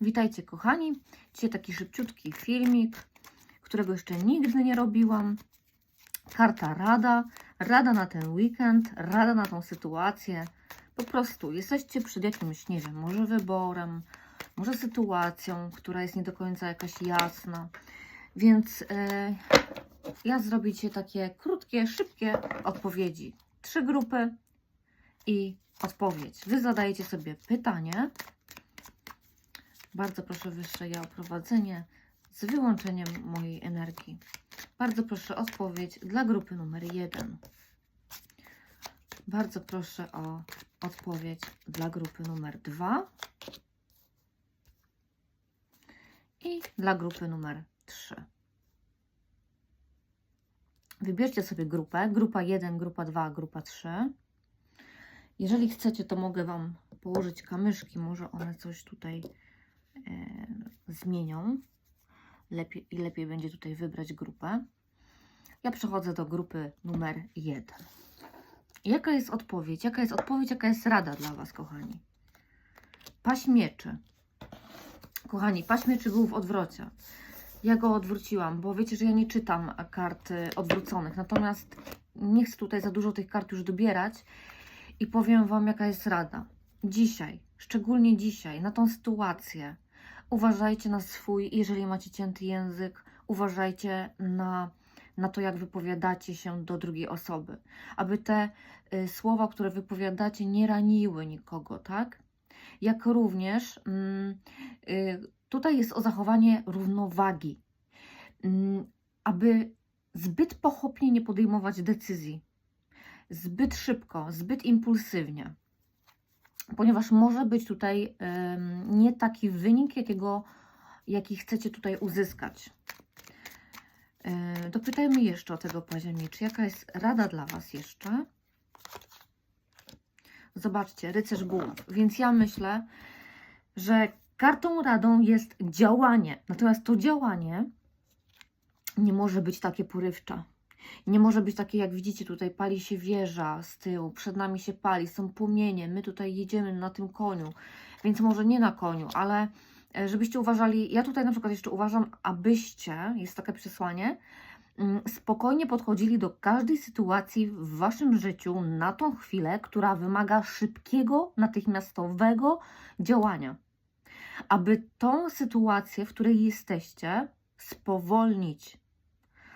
Witajcie kochani. Dzisiaj taki szybciutki filmik, którego jeszcze nigdy nie robiłam. Karta rada, rada na ten weekend, rada na tą sytuację. Po prostu jesteście przed jakimś, nie wiem, może wyborem, może sytuacją, która jest nie do końca jakaś jasna. Więc e, ja zrobicie takie krótkie, szybkie odpowiedzi. Trzy grupy i odpowiedź. Wy zadajecie sobie pytanie. Bardzo proszę wyższe ja o prowadzenie z wyłączeniem mojej energii. Bardzo proszę odpowiedź dla grupy numer 1. Bardzo proszę o odpowiedź dla grupy numer 2 i dla grupy numer 3. Wybierzcie sobie grupę. Grupa 1, grupa 2, grupa 3. Jeżeli chcecie, to mogę Wam położyć kamyszki. Może one coś tutaj zmienią. Lepiej, I lepiej będzie tutaj wybrać grupę. Ja przechodzę do grupy numer 1. Jaka jest odpowiedź? Jaka jest odpowiedź? Jaka jest rada dla Was, kochani? Paść mieczy. Kochani, paść mieczy był w odwrocie. Ja go odwróciłam, bo wiecie, że ja nie czytam kart y, odwróconych. Natomiast nie chcę tutaj za dużo tych kart już dobierać i powiem Wam, jaka jest rada. Dzisiaj, szczególnie dzisiaj, na tą sytuację, uważajcie na swój, jeżeli macie cięty język, uważajcie na, na to, jak wypowiadacie się do drugiej osoby. Aby te y, słowa, które wypowiadacie, nie raniły nikogo, tak? Jak również mm, y, tutaj jest o zachowanie równowagi, mm, aby zbyt pochopnie nie podejmować decyzji, zbyt szybko, zbyt impulsywnie, ponieważ może być tutaj nie taki wynik, jakiego, jaki chcecie tutaj uzyskać. E, Dopytajmy jeszcze o tego października. Jaka jest rada dla Was jeszcze? Zobaczcie, rycerz buław. Więc ja myślę, że kartą radą jest działanie. Natomiast to działanie nie może być takie porywcze. Nie może być takie, jak widzicie, tutaj pali się wieża z tyłu, przed nami się pali, są płomienie, my tutaj jedziemy na tym koniu, więc może nie na koniu, ale e, żebyście uważali, ja tutaj na przykład jeszcze uważam, abyście, jest takie przesłanie, mm, spokojnie podchodzili do każdej sytuacji w waszym życiu na tą chwilę, która wymaga szybkiego, natychmiastowego działania. Aby tą sytuację, w której jesteście, spowolnić.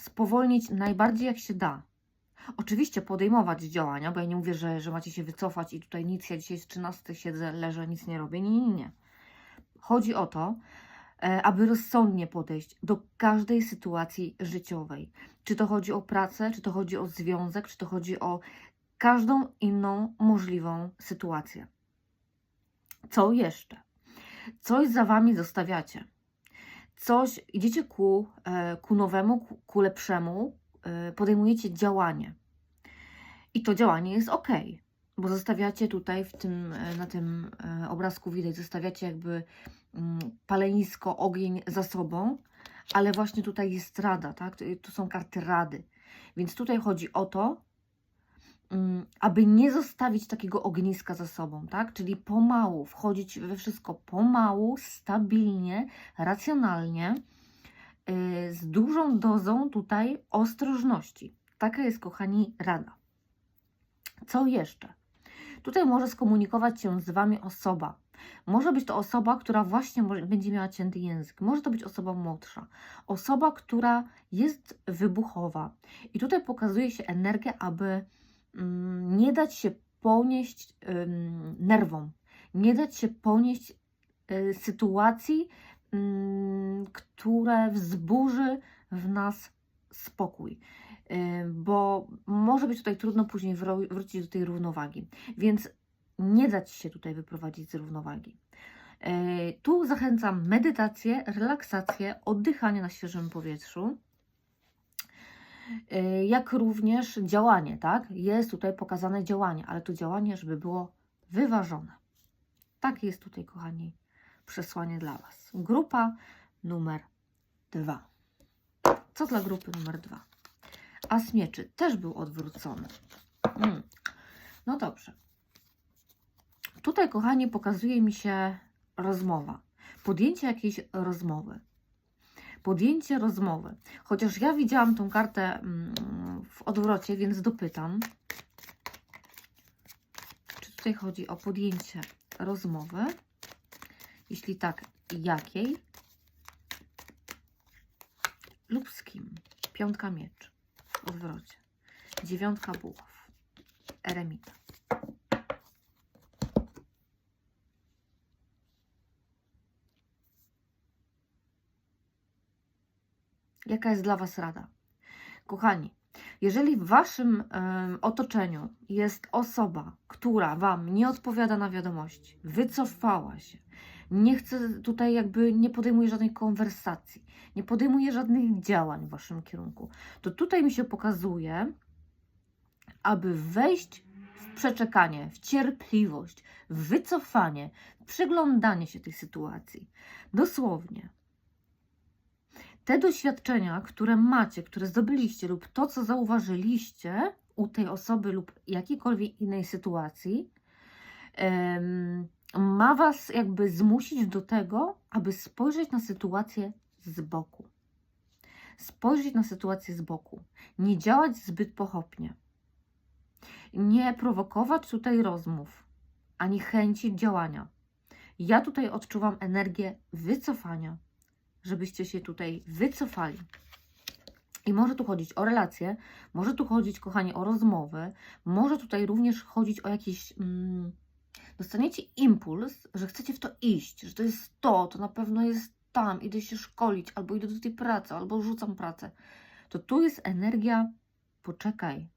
Spowolnić najbardziej jak się da. Oczywiście podejmować działania, bo ja nie mówię, że, że macie się wycofać i tutaj nic, ja dzisiaj z 13 siedzę, leżę, nic nie robię. Nie, nie, nie. Chodzi o to, e, aby rozsądnie podejść do każdej sytuacji życiowej. Czy to chodzi o pracę, czy to chodzi o związek, czy to chodzi o każdą inną możliwą sytuację. Co jeszcze? Coś za wami zostawiacie. Coś, idziecie ku, e, ku nowemu, ku, ku lepszemu, e, podejmujecie działanie. I to działanie jest ok, bo zostawiacie tutaj w tym, e, na tym obrazku widać, zostawiacie jakby mm, palenisko, ogień za sobą, ale właśnie tutaj jest rada, tak? Tu- są karty rady. Więc tutaj chodzi o to, aby nie zostawić takiego ogniska za sobą, tak? Czyli pomału, wchodzić we wszystko pomału, stabilnie, racjonalnie, yy, z dużą dozą tutaj ostrożności. Taka jest, kochani, rada. Co jeszcze? Tutaj może skomunikować się z Wami osoba. Może być to osoba, która właśnie będzie miała cięty język. Może to być osoba młodsza. Osoba, która jest wybuchowa. I tutaj pokazuje się energię, aby mm, nie dać się ponieść nerwom. Nie dać się ponieść y, sytuacji, ym, które wzburzy w nas spokój. Y, Bo może być tutaj trudno później wrócić do tej równowagi. Więc nie dać się tutaj wyprowadzić z równowagi. E, Tu zachęcam medytację, relaksację, oddychanie na świeżym powietrzu, E, jak również działanie, tak? Jest tutaj pokazane działanie, ale to działanie, żeby było wyważone. Tak jest tutaj, kochani, przesłanie dla Was. Grupa numer dwa. Co dla grupy numer dwa? As mieczy też był odwrócony. Mm. No dobrze. Tutaj, kochani, pokazuje mi się rozmowa. podjęcie jakiejś rozmowy. Podjęcie rozmowy. Chociaż ja widziałam tą kartę mm, w odwrocie, więc dopytam. Czy tutaj chodzi o podjęcie rozmowy? Jeśli tak, jakiej? Lub z kim? Piątka miecz w odwrocie. Dziewiątka bułów. Eremita. Jaka jest dla Was rada? Kochani, jeżeli w Waszym em, otoczeniu jest osoba, która Wam nie odpowiada na wiadomości, wycofała się, nie chce tutaj jakby, nie podejmuje żadnej konwersacji, nie podejmuje żadnych działań w Waszym kierunku, to tutaj mi się pokazuje, aby wejść w przeczekanie, w cierpliwość, w wycofanie, w przyglądanie się tej sytuacji. Dosłownie. Te doświadczenia, które macie, które zdobyliście, lub to, co zauważyliście u tej osoby lub jakiejkolwiek innej sytuacji, ma Was jakby zmusić do tego, aby spojrzeć na sytuację z boku. Spojrzeć na sytuację z boku. Nie działać zbyt pochopnie. Nie prowokować tutaj rozmów, ani chęci działania. Ja tutaj odczuwam energię wycofania, żebyście się tutaj wycofali. I może tu chodzić o relacje, może tu chodzić, kochani, o rozmowy, może tutaj również chodzić o jakiś. Mm, dostaniecie impuls, że chcecie w to iść, że to jest to, to na pewno jest tam, idę się szkolić, albo idę do tej pracy, albo rzucam pracę. To tu jest energia, poczekaj,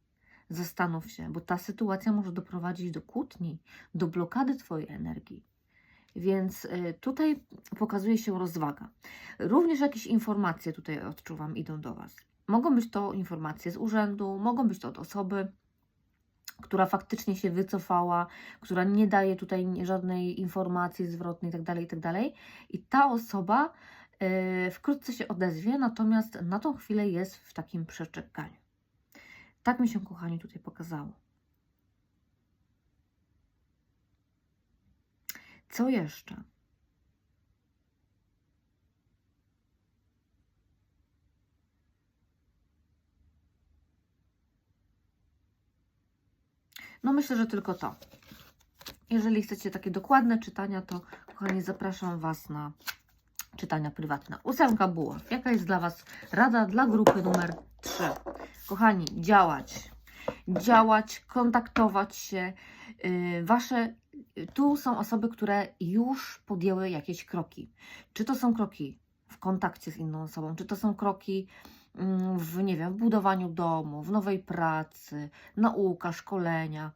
zastanów się, bo ta sytuacja może doprowadzić do kłótni, do blokady Twojej energii. Więc y, tutaj pokazuje się rozwaga. Również jakieś informacje tutaj odczuwam idą do Was. Mogą być to informacje z urzędu, mogą być to od osoby, która faktycznie się wycofała, która nie daje tutaj żadnej informacji zwrotnej itd. itd. I ta osoba y, wkrótce się odezwie, natomiast na tą chwilę jest w takim przeczekaniu. Tak mi się, kochani, tutaj pokazało. Co jeszcze? No myślę, że tylko to. Jeżeli chcecie takie dokładne czytania, to kochani, zapraszam Was na czytania prywatne. Ósemka buław. Jaka jest dla Was rada dla grupy numer 3? Kochani, działać. Działać, kontaktować się. Yy, wasze tu są osoby, które już podjęły jakieś kroki. Czy to są kroki w kontakcie z inną osobą, czy to są kroki mm, w, nie wiem, w budowaniu domu, w nowej pracy, nauka, szkolenia,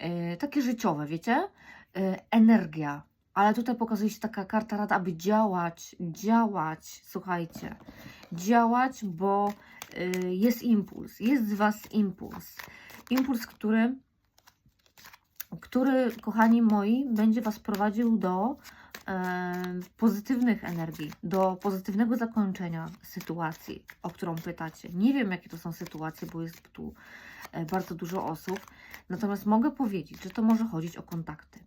yy, takie życiowe, wiecie? Yy, energia. Ale tutaj pokazuje się taka karta rada, aby działać, działać, słuchajcie, działać, bo yy, jest impuls, jest z Was impuls. Impuls, który który, kochani moi, będzie Was prowadził do e, pozytywnych energii, do pozytywnego zakończenia sytuacji, o którą pytacie. Nie wiem, jakie to są sytuacje, bo jest tu e, bardzo dużo osób, natomiast mogę powiedzieć, że to może chodzić o kontakty.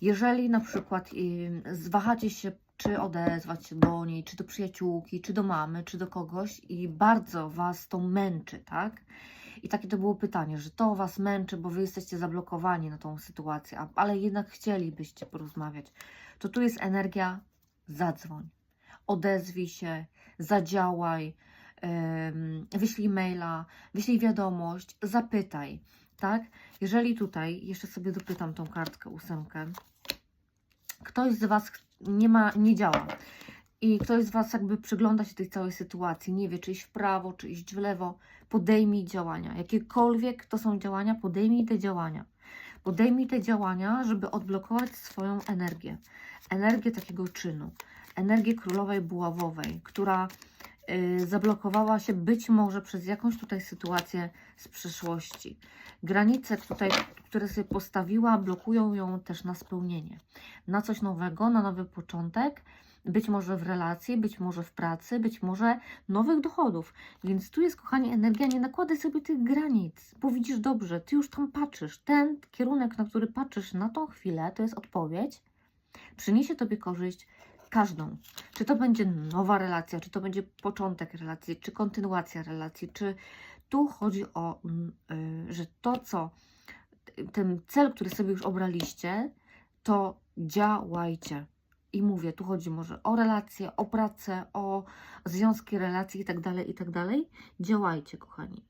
Jeżeli na przykład y, zwahacie się, czy odezwać się do niej, czy do przyjaciółki, czy do mamy, czy do kogoś i bardzo Was to męczy, tak? I takie to było pytanie, że to Was męczy, bo Wy jesteście zablokowani na tą sytuację, ale jednak chcielibyście porozmawiać. To tu jest energia, zadzwoń, odezwij się, zadziałaj, wyślij maila, wyślij wiadomość, zapytaj, tak? Jeżeli tutaj, jeszcze sobie dopytam tą kartkę, ósemkę, ktoś z Was nie ma, nie działa, i ktoś z Was jakby przygląda się tej całej sytuacji, nie wie, czy iść w prawo, czy iść w lewo, podejmij działania. Jakiekolwiek to są działania, podejmij te działania. Podejmij te działania, żeby odblokować swoją energię. Energię takiego czynu. Energię królowej buławowej, która y, zablokowała się być może przez jakąś tutaj sytuację z przeszłości. Granice tutaj, które sobie postawiła, blokują ją też na spełnienie, na coś nowego, na nowy początek być może w relacji, być może w pracy, być może nowych dochodów. Więc tu jest, kochani, energia, nie nakładaj sobie tych granic, bo widzisz dobrze, ty już tam patrzysz. Ten kierunek, na który patrzysz na tą chwilę, to jest odpowiedź, przyniesie tobie korzyść, każdą. Czy to będzie nowa relacja, czy to będzie początek relacji, czy kontynuacja relacji, czy tu chodzi o, mm, y, że to, co ten cel, który sobie już obraliście, to działajcie. I mówię, tu chodzi może o relacje, o pracę, o związki, relacje itd., itd. Działajcie, kochani.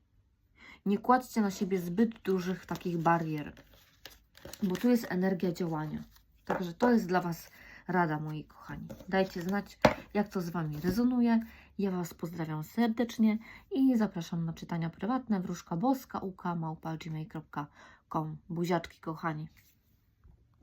Nie kładźcie na siebie zbyt dużych takich barier, bo tu jest energia działania. Także to jest dla Was rada, moi kochani. Dajcie znać, jak to z Wami rezonuje. Ja Was pozdrawiam serdecznie i zapraszam na czytania prywatne wróżka boska uka małpa.gmail.com. Buziaczki, kochani.